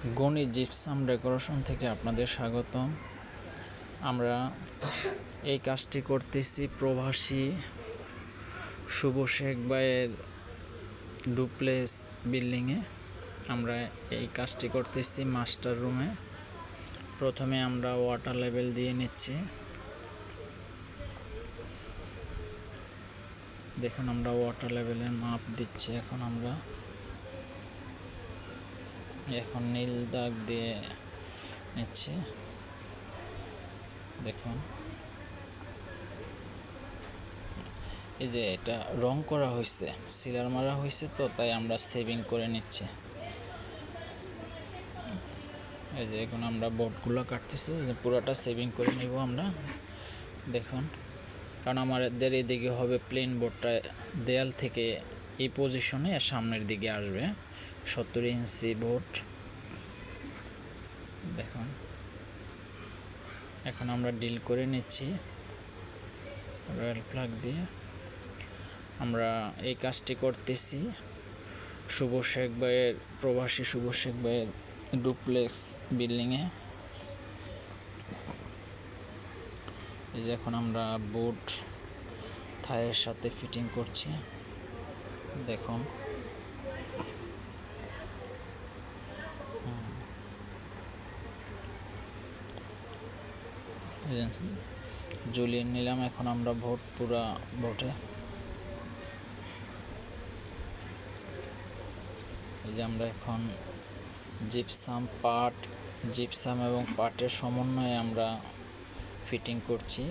Gani gypsum decoration থেকে আপনাদের স্বাগতম আমরা এই কাজটি করতেছি প্রবাসী শুভ শেখ ভাইয়ের ডুপ্লেস বিল্ডিংয়ে। আমরা এই কাজটি করতেছি মাস্টার রুমে। প্রথমে আমরা ওয়াটার লেভেল দিয়ে নিচ্ছি। দেখুন আমরা ওয়াটার লেভেলের মাপ দিচ্ছি এখন আমরা। এখন নীল দাগ দিয়ে নিচ্ছে। দেখুন। এই যে এটা রং করা হয়েছে সিলার মারা হয়েছে তো, তাই আমরা সেভিং করে নিচ্ছি। এই যে এখন আমরা বোর্ডগুলো কাটতেছি পুরোটা সেভিং করে নিব আমরা। দেখুন, কারণ আমাদের এদিকে হবে প্লেন বোর্ডটা দেয়াল থেকে এই পজিশনে সামনের দিকে আসবে। সত্তর ইঞ্চি বোর্ড। দেখুন। এখন আমরা ডিল করে নিচ্ছি। রয়্যাল প্লাগ দিয়ে। আমরা এই কাজটি করতেছি। শুভ শেখ ভাইয়ের, প্রবাসী শুভ শেখ ভাইয়ের ডুপ্লেক্স বিল্ডিংয়ে এই যে এখন আমরা বুট থায়ের সাথে ফিটিং করছি। দেখুন। ঝুলিয়ে নিলাম। এখন আমরা ভোট, পুরা ভোটে। এই যে আমরা এখন জিপসাম পাট, জিপসাম এবং পাটের সমন্বয়ে আমরা ফিটিং করছি।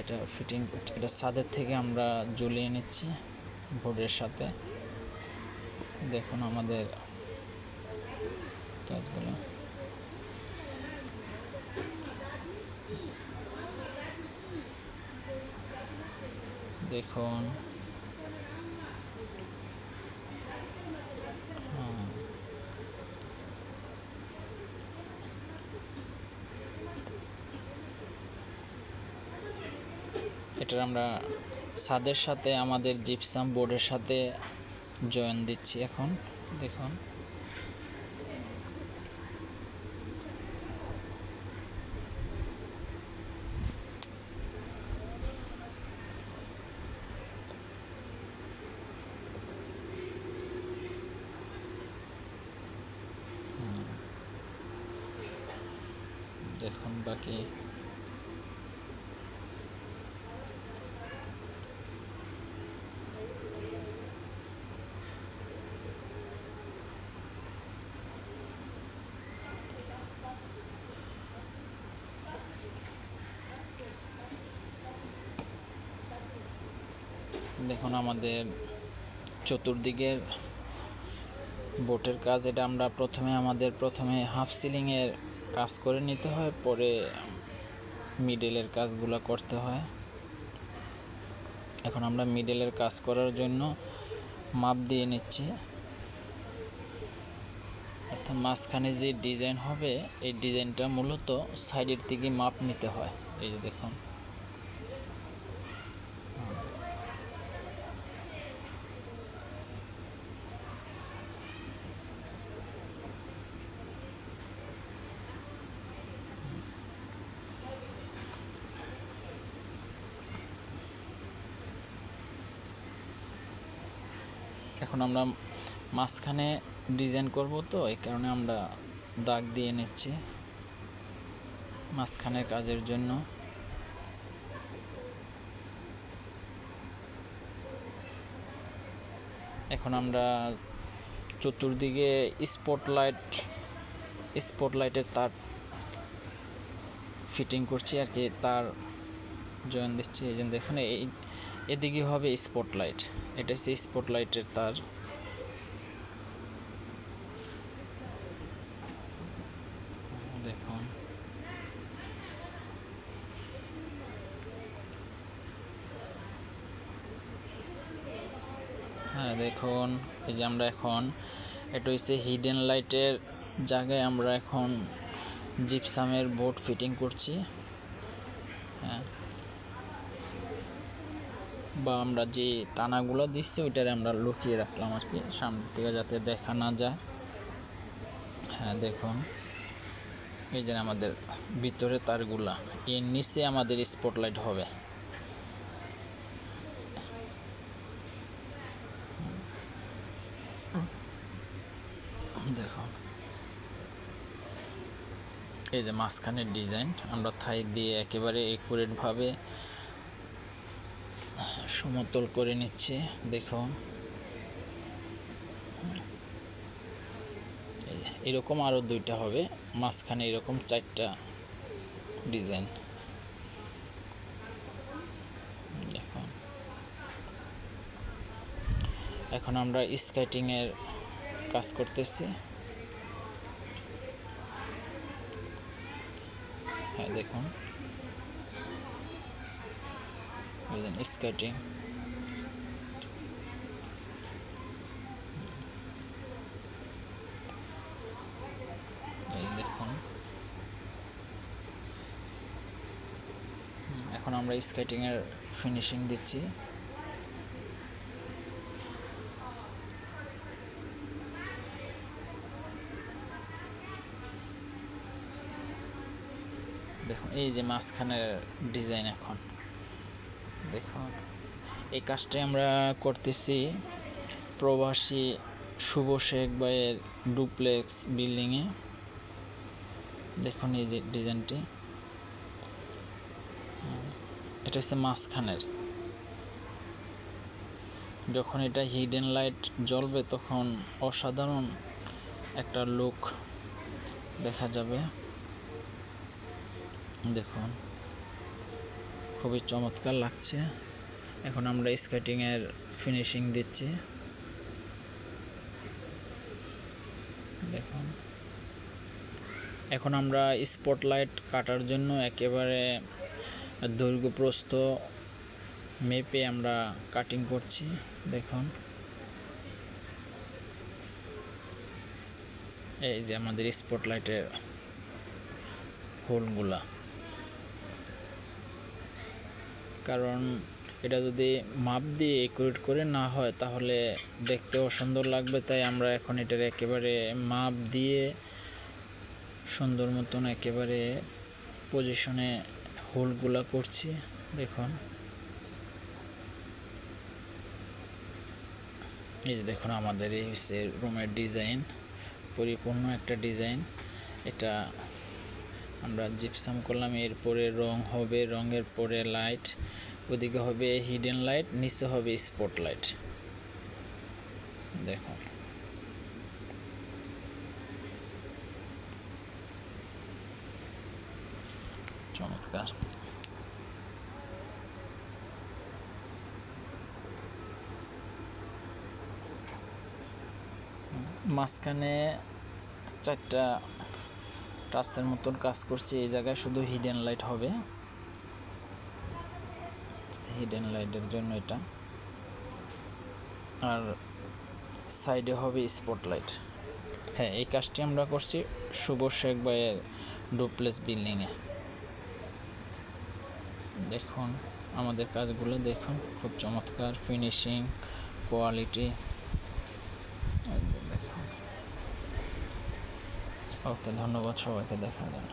এটা ফিটিং, এটা ছাদের থেকে আমরা ঝুলিয়ে নিচ্ছি বোর্ডের সাথে। দেখুন আমাদের কাজগুলো। দেখুন। এটার আমরা ছাদের সাথে আমাদের জিপসাম বোর্ডের সাথে জয়েন দিচ্ছি এখন। দেখুন। দেখুন বাকি। দেখুন আমাদের চতুর্দিকের বোটের কাজ এটা আমরা প্রথমে আমাদের প্রথমে হাফ সিলিংয়ের কাজ করে নিতে হয়, পরে মিডেলের কাজগুলো করতে হয়। এখন আমরা মিডেলের কাজ করার জন্য মাপ দিয়ে নিচ্ছি। অর্থাৎ মাঝখানে যে ডিজাইন হবে, এই ডিজাইনটা মূলত সাইডের থেকে মাপ নিতে হয়। এই যে দেখুন। এখন আমরা মাঝখানে ডিজাইন করব তো, এই কারণে আমরা দাগ দিয়ে নিচ্ছি মাঝখানের কাজের জন্য। এখন আমরা চতুর্দিকে স্পটলাইট স্পটলাইটের তার ফিটিং করছি আর কি, তার জয়েন দিচ্ছি। এই জন্য দেখুন, এই এদিকে হবে স্পটলাইট এটা হচ্ছে স্পটলাইটের তার। দেখুন। হ্যাঁ দেখুন। এই যে আমরা এখন, এটা হচ্ছে হিডেন লাইটের জায়গায় আমরা এখন জিপসামের বোর্ড ফিটিং করছি। হ্যাঁ। বা আমরা যে টানাগুলো দিচ্ছি, ওইটারে আমরা লুকিয়ে রাখলাম আর কি সামনে থেকে যাতে দেখা না যায়। হ্যাঁ দেখুন। এই যে আমাদের ভিতরে তারগুলা, এর নিচে আমাদের স্পটলাইট হবে। দেখুন। এই যে মাঝখানের ডিজাইন আমরা থাই দিয়ে একেবারে একুরেটভাবে সমতল করে নিচ্ছি দেখুন এরকম আরও দুইটা হবে, মাঝখানে এরকম চারটা ডিজাইন। এখন আমরা স্কেটিংয়ের কাজ করতেছি। হ্যাঁ দেখুন। স্কেটিং এই দেখুন এখন আমরা স্কেটিংয়ের ফিনিশিং দিচ্ছি। দেখুন এই যে মাঝখানের ডিজাইন এখন। দেখুন। এই কাজটাই আমরা করতেছি। প্রবাসী শুভ শেখ ভাইয়ের ডুপ্লেক্স বিল্ডিংয়ে দেখুন এই যে ডিজাইনটি। এটা হচ্ছে মাঝখানের। যখন এটা হিডেন লাইট জ্বলবে, তখন অসাধারণ একটা লুক দেখা যাবে। দেখুন। খুবই চমৎকার লাগছে। এখন আমরা স্কেটিংয়ের ফিনিশিং দিচ্ছি। দেখুন। এখন আমরা স্পটলাইট কাটার জন্য একেবারে দৈর্ঘ্য প্রস্থ মেপে আমরা কাটিং করছি। দেখুন। এই যে আমাদের স্পটলাইটের হোলগুলা কারণ এটা যদি মাপ দিয়ে একুরেট করে না হয়, তাহলে দেখতে অসুন্দর লাগবে। তাই আমরা এখন এটার একেবারে মাপ দিয়ে সুন্দর মতন একেবারে পজিশনে হোলগুলা করছি। দেখুন। এই যে দেখুন, আমাদের এই হচ্ছে রুমের ডিজাইন পরিপূর্ণ একটা ডিজাইন এটা আমরা জিপসাম করলাম, এরপরে রং হবে রঙের পরে লাইট ওদিকে হবে হিডেন লাইট নিচে হবে স্পট লাইট দেখুন চমৎকার। মাঝখানে চারটা রাস্তার মতন কাজ করছে এই জায়গায়, শুধু হিডেন লাইট হবে। হিডেন লাইটের জন্য এটা। আর সাইডে হবে স্পটলাইট হ্যাঁ এই কাজটি আমরা করছি শুভ শেখ ভাইয়ের ডুপ্লেস বিল্ডিংয়ে দেখুন, আমাদের কাজগুলো দেখুন, খুব চমৎকার। ফিনিশিং কোয়ালিটি ওকে ধন্যবাদ সবাইকে দেখা যায়